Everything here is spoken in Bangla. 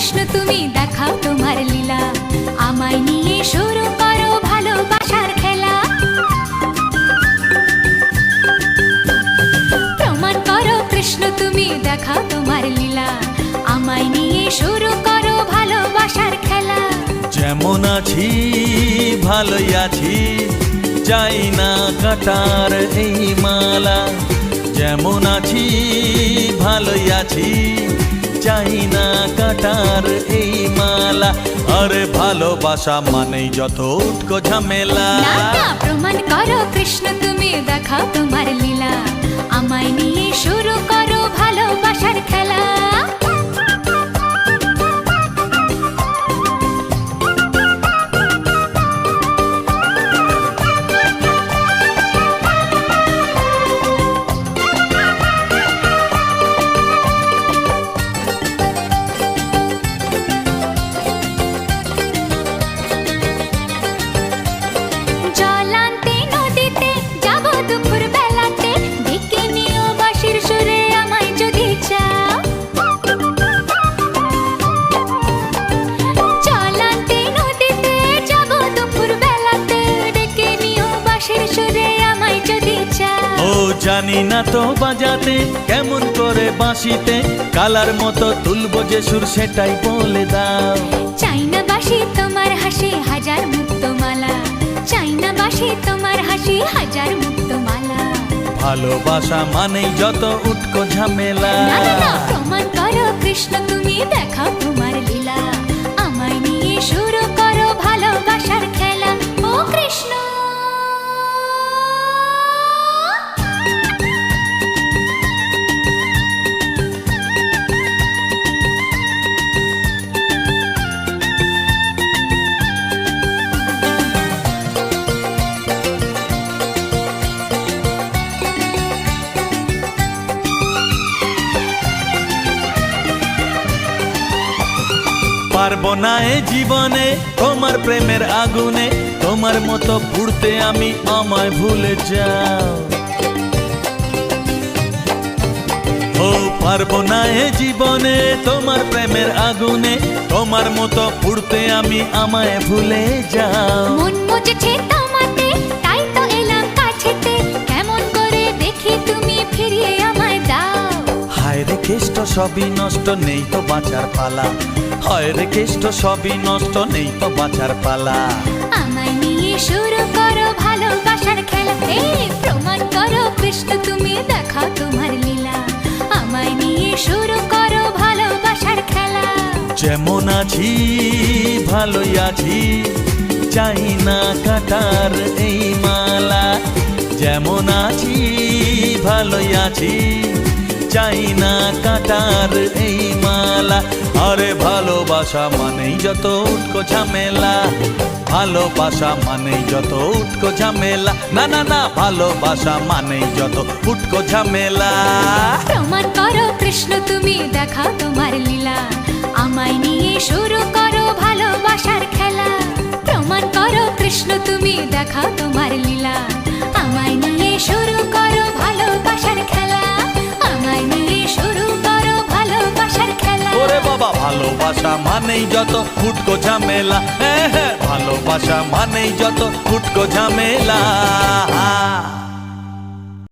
কৃষ্ণ, তুমি দেখাও তোমার লীলা। আমায় নিয়ে শুরু করো ভালোবাসার খেলা। প্রমাণ করো কৃষ্ণ, তুমি দেখাও তোমার লীলা। আমায় নিয়ে শুরু করো ভালোবাসার খেলা। যেমন আছি, ভালোই আছি চাই না কাটার এই মালা। যেমন আছি, ভালোই আছি চাই না কাটার এই মালা। আরে ভালোবাসা মানেই যত উঠক ঝামেলা জানি না তো বাজাতে কেমন করে বাঁশিতে কালার মতো তুলবো যে সুর সেটাই বলে দাও। চাই না বাসি তোমার হাসি হাজার মুক্ত মালা চাই না বাসি তোমার হাসি হাজার মুক্ত মালা ভালোবাসা মানেই যত উটকো ঝামেলা। প্রমাণ করো কৃষ্ণ তুমি দেখাও তোমার লীলা। আমায় নিয়ে শুরু পারব না এ জীবনে, তোমার প্রেমের আগুনে, তোমার মতো পুড়তে আমি আমায় ভুলে যাও। ও পারব না এ জীবনে, তোমার প্রেমের আগুনে, তোমার মতো পুড়তে আমি আমায় ভুলে যাও। মন মুজেছে সবই নষ্ট নেই তো বাঁচার পালা। হায় রে কেষ্ট সবই নষ্ট নেই তো বাঁচার পালা। আমায় নিয়ে শুরু করো ভালোবাসার খেলা প্রমাণ করো কৃষ্ণ তুমি দেখাও তোমার লীলা। আমায় নিয়ে শুরু করো ভালোবাসার খেলা। যেমন আছি ভালোই আছি চাই না কাটার এই মালা। যেমন আছি ভালোই আছি চাই না কাটার এই মালা। আরে ভালোবাসা মানেই যত উটকো ঝামেলা। ভালোবাসা মানেই যত উটকো ঝামেলা। না না না, ভালোবাসা মানেই যত উটকো ঝামেলা। প্রমাণ করো কৃষ্ণ, তুমি দেখা তোমার লীলা। আমায় নিয়ে শুরু করো ভালোবাসার খেলা। প্রমাণ করো কৃষ্ণ, তুমি দেখা তোমার লীলা। ভালোবাসা মানেই যত ফুটকো ঝামেলা। হ্যাঁ হ্যাঁ ভালোবাসা মানেই যত ফুটকো ঝামেলা।